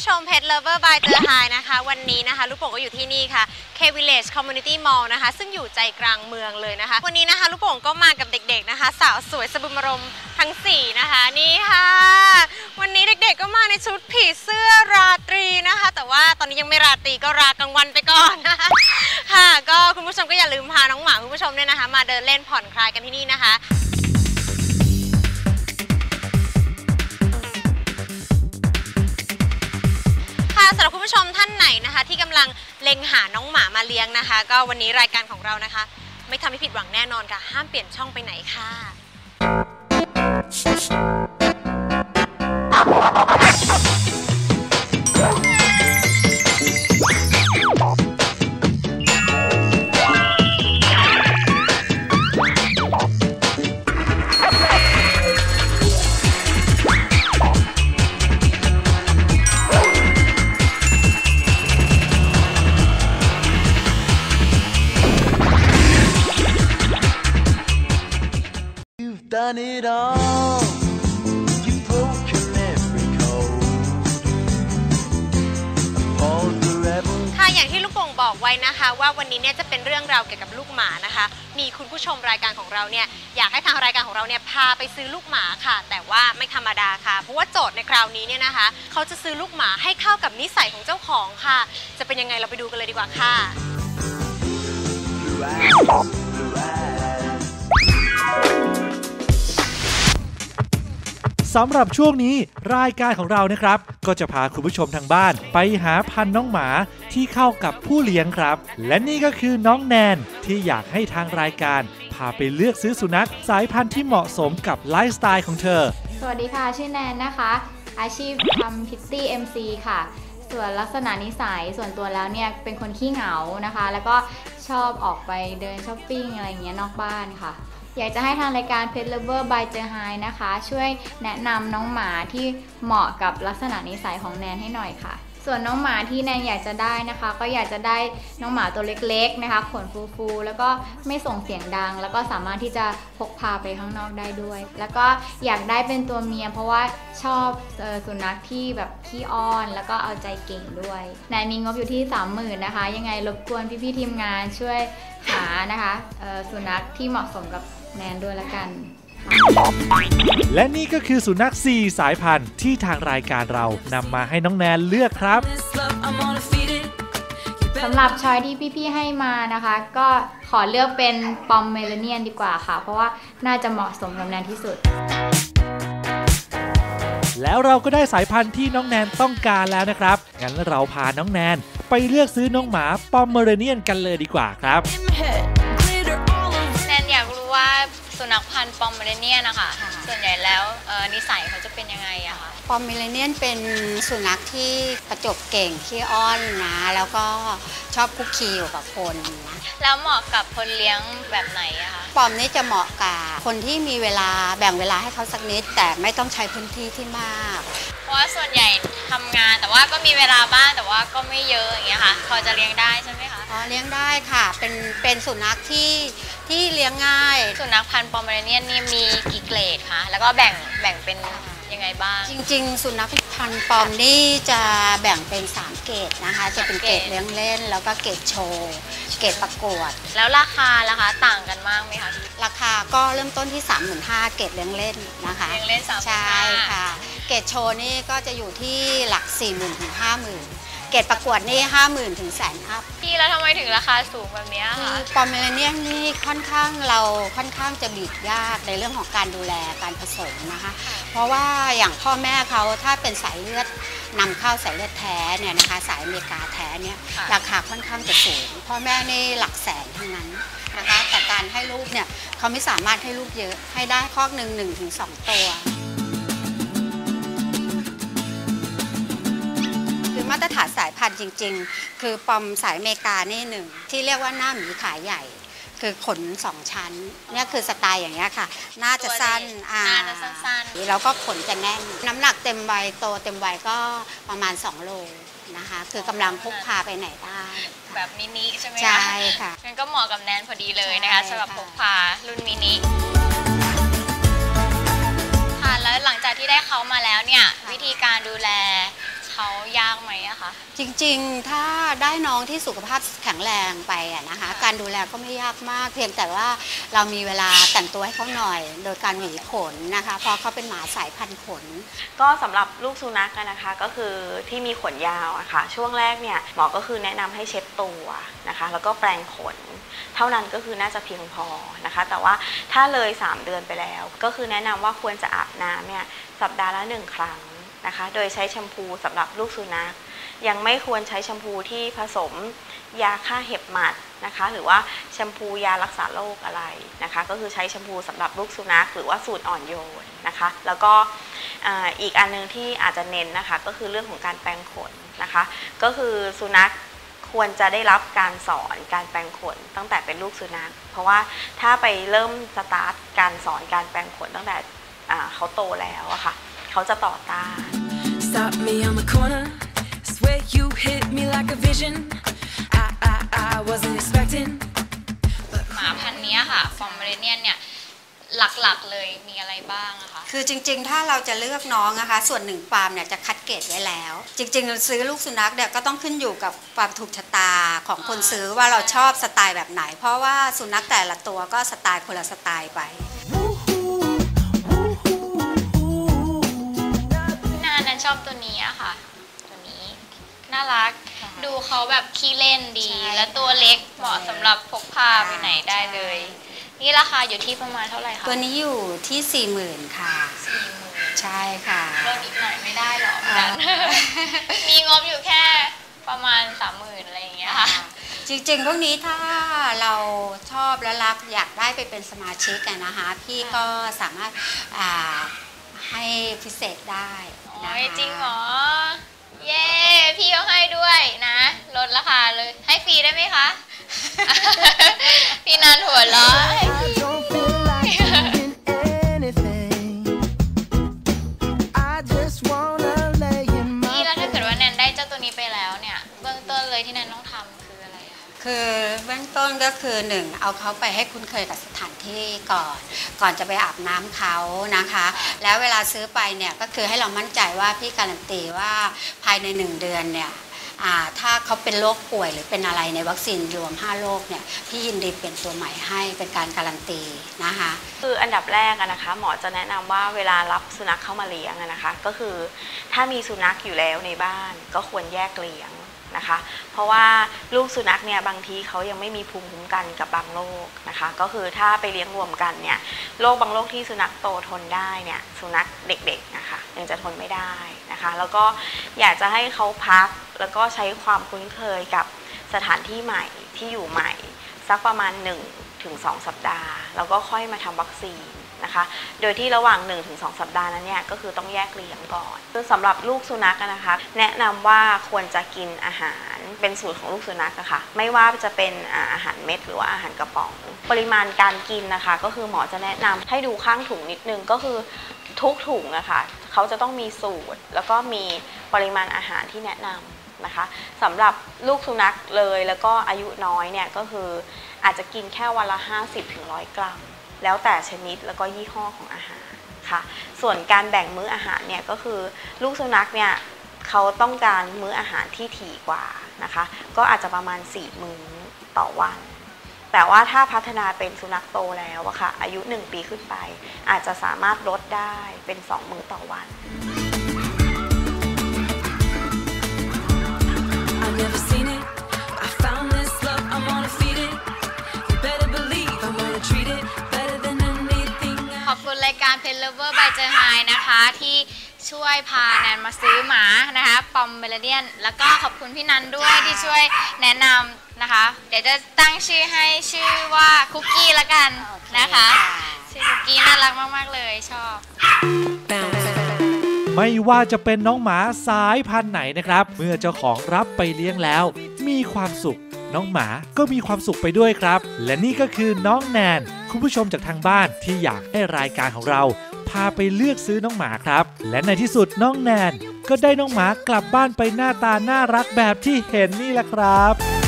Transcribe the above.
ผู้ชม Pet Lover by เจอไฮนะคะ วันนี้นะคะ ลูกโป่งก็อยู่ที่นี่ค่ะ K Village Community Mall นะคะ ซึ่งอยู่ใจกลางเมืองเลยนะคะ วันนี้นะคะ ลูกโป่งก็มากับเด็กๆนะคะ สาวสวยสะบึมรมทั้ง 4 นะคะนี่ค่ะ วันนี้เด็กๆก็มาในชุดผีเสื้อราตรีนะคะ แต่ว่าตอนนี้ยังไม่ราตรีก็รากลางวันไปก่อนนะคะค่ะ ก็คุณผู้ชมก็อย่าลืมพาน้องหมาคุณผู้ชมเนี่ยนะคะ มาเดินเล่นผ่อนคลายกันที่นี่นะคะ สำหรับคุณผู้ชมท่านไหนนะคะ ที่กำลังเล็งหาน้องหมามาเลี้ยงนะคะ ก็วันนี้รายการของเรานะคะ ไม่ทำให้ผิดหวังแน่นอนค่ะห้ามเปลี่ยนช่องไปไหนค่ะ ค่ะอย่างที่ลูกโป่งบอกไว้นะคะ ว่าวันนี้เนี่ยจะเป็นเรื่องราวเกี่ยวกับลูกหมานะคะ มีคุณผู้ชมรายการของเราเนี่ยอยากให้ทางรายการของเราเนี่ยพาไปซื้อลูกหมาค่ะ แต่ว่าไม่ธรรมดาค่ะ เพราะว่าโจทย์ในคราวนี้เนี่ยนะคะ เขาจะซื้อลูกหมาให้เข้ากับนิสัยของเจ้าของค่ะ จะเป็นยังไงเราไปดูกันเลยดีกว่าค่ะ สำหรับช่วงนี้รายการของเรานะครับ ก็จะพาคุณผู้ชมทางบ้าน ไปหาพันธุ์น้องหมาที่เข้ากับผู้เลี้ยงครับ และนี่ก็คือน้องแนนที่อยากให้ทางรายการ พาไปเลือกซื้อสุนัขสายพันธุ์ที่เหมาะสมกับไลฟ์สไตล์ของเธอ สวัสดีค่ะ ชื่อแนนนะคะ อาชีพทำพิตตี้ MC ค่ะ ส่วนลักษณะนิสัยส่วนตัวแล้วเนี่ยเป็นคนขี้เหงานะคะ แล้วก็ ชอบออกไปเดินช้อปปิ้งอะไรเงี้ยนอกบ้านค่ะ อยากจะให้ทางรายการ Pet Lover by เจอไฮนะคะ ช่วยแนะนำน้องหมาที่เหมาะกับลักษณะนิสัยของแนนให้หน่อยค่ะ ส่วนน้องหมาที่แนนอยากจะได้นะคะ ก็อยากจะได้น้องหมาตัวเล็กๆนะคะขนฟูๆแล้วก็ไม่ส่งเสียงดัง แล้วก็สามารถที่จะพกพาไปข้างนอกได้ด้วย แล้วก็อยากได้เป็นตัวเมีย เพราะว่าชอบออสุนัขที่แบบขี้อ้อน แล้วก็เอาใจเก่งด้วยแนนมีงบอยู่ที่ 30,000นะคะ ยังไงรบกวนพี่ๆทีมงานช่วยหานะคะออสุนัขที่เหมาะสมกับแนนด้วยละกัน และนี่ก็คือสุนัข 4 สายพันธุ์ที่ทางรายการเรานำมาให้น้องแนนเลือกครับ This love, I'm gonna feed it. You สำ better หรับชอยที่พี่ๆให้มานะคะ ก็ขอเลือกเป็นปอมเมลเนียนดีกว่าค่ะ เพราะว่าน่าจะเหมาะสมกับแนนที่สุด แล้วเราก็ได้สายพันธุ์ที่น้องแนนต้องการแล้วนะครับ งั้นเราพาน้องแนนไปเลือกซื้อน้องหมาปอมเมอเรเนียนกันเลยดีกว่าครับ สุนัขพันธุ์ปอมเมอเรเนียนนะคะส่วนใหญ่แล้วเอ่อนิสัยเขาจะเป็นยังไงอะคะปอมมิเลเนียนเป็นสุนัขที่ประจบเก่งขี้อ้อนนะ แล้วก็ชอบคุกคีอยู่กับคนนะ แล้วเหมาะกับคนเลี้ยงแบบไหนอะคะปอมนี่จะเหมาะกับคนที่มีเวลาแบ่งเวลาให้เขาสักนิด แต่ไม่ต้องใช้พื้นที่ที่มากเพ ราะว่าส่วนใหญ่ทำงาน แต่ว่าก็มีเวลาบ้างแต่ว่าก็ไม่เยอะอย่างเงี้ยค่ะ พอจะเลี้ยงได้ใช่ไหมคะอ๋อเลี้ยงได้ค่ะ เป็นเป็นสุนัขที่ที่เลี้ยงง่าย สุนัขพันธุ์ปอมเมอเรเนียนนี่มีกี่เกรดคะแล้วก็แบ่งแบ่งเป็นยังไงบ้าง จริง ๆ สุนัขพันธุ์ปอมนี่จะแบ่งเป็น 3 เกรดนะคะ จะเป็นเกรดเลี้ยงเล่น แล้วก็เกรดโชว์ เกรดประกวด แล้วราคาล่ะคะต่างกันมากไหมคะ ราคาก็เริ่มต้นที่ 35,000เกรดเลี้ยงเล่นนะคะเลี้ยงเล่น35,000 ใช่ค่ะ เกรดโชว์นี่ก็จะอยู่ที่หลัก 40,000 ถึง 50,000 เกรดประกวดนี่ 50,000 ถึงแสนอัพพี่แล้วทำไมถึงราคาสูงแบบเนี้ยคือคะปอมเมเรเนียนนี่ค่อนข้างเราค่อนข้างจะบีบยากในเรื่องของการดูแลการผสมนะคะ เพราะว่าอย่างพ่อแม่เขาถ้าเป็นสายเลือดนำเข้าสายเลือดแท้เนี่ยนะคะสายอเมริกาแท้เนี่ยค่ะราคาค่อนข้างจะสูง พ่อแม่นี่หลักแสนทั้งนั้นนะคะแต่การให้ลูกเนี่ยเขาไม่สามารถให้ลูกเยอะให้ได้คอกหนึ่งหนึ่งถึงสองตัว มาตรฐานสายพันธุ์จริง ๆ คือปอมสายอเมริกานี่หนึ่งที่เรียกว่าหน้าหมีขาใหญ่ คือขนสองชั้นเนี่ยคือสไตล์อย่างเงี้ยค่ะ หน้าจะสั้นอ่าหน้าจะสั้นแล้วก็ขนจะแน่น น้ำหนักเต็มวัยโตเต็มวัยก็ประมาณ 2 โลนะคะ คือกำลังพกพาไปไหนได้ๆแบบมินิใช่ไหมคะใช่ค่ะงั้นก็เหมาะกับแนนพอดีเลยนะคะใช่สำหรับค่ะพกพารุ่นมินิค่ะแล้วหลังจากที่ได้เขามาแล้วเนี่ยวิธีการดูแล เขเขายากไหมอะคะจริงๆ ถ้าได้น้องที่สุขภาพแข็งแรงไปอะนะคะ การดูแลก็ไม่ยากมาก เพียงแต่ว่าเรามีเวลาแต่งตัวให้เขาหน่อย โดยการหวีขนนะคะเพราะเขาเป็นหมาสายพันธุ์ขน ก็สำหรับลูกสุนัขอะนะคะก็คือที่มีขนยาวอะค่ะช่วงแรกเนี่ยหมอก็คือแนะนำให้เช็ดตัวนะคะ แล้วก็แปรงขน เท่านั้นก็คือน่าจะเพียงพอนะคะ แต่ว่าถ้าเลย 3 เดือนไปแล้ว ก็คือแนะนำว่าควรจะอาบน้ำเนี่ยสัปดาห์ละหนึ่งครั้ง นะคะ โดยใช้แชมพูสำหรับลูกสุนัขยังไม่ควรใช้แชมพูที่ผสมยาฆ่าเห็บหมัดนะคะ หรือว่าแชมพูยารักษาโรคอะไรนะคะ ก็คือใช้แชมพูสำหรับลูกสุนัขหรือว่าสูตรอ่อนโยนนะคะ แล้วก็อีกอันหนึงที่อาจจะเน้นนะคะ ก็คือเรื่องของการแปรงขนนะคะ ก็คือสุนัขควรจะได้รับการสอนการแปรงขนตั้งแต่เป็นลูกสุนัข เพราะว่าถ้าไปเริ่มสตาร์ทการสอนการแปรงขนตั้งแต่เขาโตแล้วอะค่ะ เขาจะต่อต้าน Stop me on the corner. Swear you hit me like a vision. I, I, I wasn't expecting. หมาพันธุ์เนี้ยค่ะฟอร์มเรเนียนเนี่ยหลักๆเลยมีอะไรบ้างอะคะ คือจริงๆ ถ้าเราจะเลือกน้องนะคะ ส่วนหนึ่งฟาร์มเนี่ยจะคัดเกรดไว้แล้ว จริงๆ ซื้อลูกสุนัขเนี่ยก็ต้องขึ้นอยู่กับความถูกชะตาของคนซื้อว่าเราชอบสไตล์แบบไหน เพราะว่าสุนัขแต่ละตัวก็สไตล์คนละสไตล์ไป ชอบตัวนี้อะค่ะ ตัวนี้น่ารัก ดูเขาแบบขี้เล่นดี ใช่และตัวเล็กเหมาะสำหรับพกพาไปไหนได้เลย นี่ราคาอยู่ที่ประมาณเท่าไหร่คะตัวนี้อยู่ที่ 4 0,000 ค่ะ สี่หมื่นใช่ค่ะ ลดอีกหน่อยไม่ได้หรออ่า มีงบอยู่แค่ประมาณสามหมื่นอะไรอย่างเงี้ยค่ะ จริงๆพวกนี้ถ้าเราชอบและรักอยากได้ไปเป็นสมาชิกอะนะคะ พี่ก็สามารถอ่าให้พิเศษได้ โอ้นะคะยจริงเหรอ เย้พี่เขาให้ด้วยนะ ลดราคาเลย ให้ฟรีได้ไหมคะ พี่นันหัวเราะให้ฟรี คือเบื้องต้นก็คือหนึ่งเอาเขาไปให้คุ้นเคยกับสถานที่ก่อน ก่อนจะไปอาบน้ำเขานะคะ แล้วเวลาซื้อไปเนี่ยก็คือให้เรามั่นใจว่าพี่การันตีว่าภายในหนึ่งเดือนเนี่ยถ้าเขาเป็นโรคป่วยหรือเป็นอะไรในวัคซีนรวม 5 โรคเนี่ยพี่ยินดีเปลี่ยนตัวใหม่ให้เป็นการการันตีนะคะ คืออันดับแรกนะคะ หมอจะแนะนำว่าเวลารับสุนัขเข้ามาเลี้ยงนะคะ ก็คือถ้ามีสุนัขอยู่แล้วในบ้านก็ควรแยกเลี้ยง นะคะ เพราะว่าลูกสุนัขเนี่ยบางทีเขายังไม่มีภูมิคุ้มกันกับบางโรคนะคะ ก็คือถ้าไปเลี้ยงรวมกันเนี่ยโรคบางโรคที่สุนัขโตทนได้เนี่ยสุนัขเด็กๆนะคะยังจะทนไม่ได้นะคะ แล้วก็อยากจะให้เขาพักแล้วก็ใช้ความคุ้นเคยกับสถานที่ใหม่ที่อยู่ใหม่ สักประมาณ1ถึง2สัปดาห์ แล้วก็ค่อยมาทำวัคซีน นะคะ โดยที่ระหว่าง1ถึง2สัปดาห์นั้นเนี่ยก็คือต้องแยกเลี้ยงก่อนซึ่งสำหรับลูกสุนัขนะคะ แนะนำว่าควรจะกินอาหารเป็นสูตรของลูกสุนัขอะค่ะไม่ว่าจะเป็นอาหารเม็ดหรือว่าอาหารกระป๋อง ปริมาณการกินนะคะ ก็คือหมอจะแนะนำให้ดูข้างถุงนิดนึงก็คือทุกถุงอะค่ะเขาจะต้องมีสูตร แล้วก็มีปริมาณอาหารที่แนะนำนะคะสำหรับลูกสุนัขเลยแล้วก็อายุน้อยเนี่ยก็คืออาจจะกินแค่วันละ 50-100ถึง100กรัม แล้วแต่ชนิดแล้วก็ยี่ห้อของอาหารค่ะส่วนการแบ่งมื้ออาหารเนี่ยก็คือลูกสุนัขเนี่ยเขาต้องการมื้ออาหารที่ถี่กว่านะคะก็อาจจะประมาณ 4 มื้อต่อวัน แต่ว่าถ้าพัฒนาเป็นสุนัขโตแล้วอะค่ะอายุ 1 ปีขึ้นไป อาจจะสามารถลดได้เป็น 2 มื้อต่อวัน อบคุณรายการ Pet Lover by เจอไฮนะคะที่ช่วยพาแนนมาซื้อหมานะคะปอมเบลเดียน แล้วก็ขอบคุณพี่นันด้วยที่ช่วยแนะนำนะคะ เดี๋ยวจะตั้งชื่อให้ชื่อว่าคุกกี้ละกันนะคะ ชื่อคุกกี้น่ารักมาก ๆ เลยชอบ bounce. ไม่ว่าจะเป็นน้องหมาสายพันธุ์ไหนนะครับ เมื่อเจ้าของรับไปเลี้ยงแล้ว มีความสุข น้องหมาก็มีความสุขไปด้วยครับ และนี่ก็คือน้องแนน คุณผู้ชมจากทางบ้านที่อยากให้รายการของเราพาไปเลือกซื้อน้องหมาครับ และในที่สุดน้องแนน ก็ได้น้องหมากลับบ้านไปหน้าตาน่ารักแบบที่เห็นนี่แหละครับ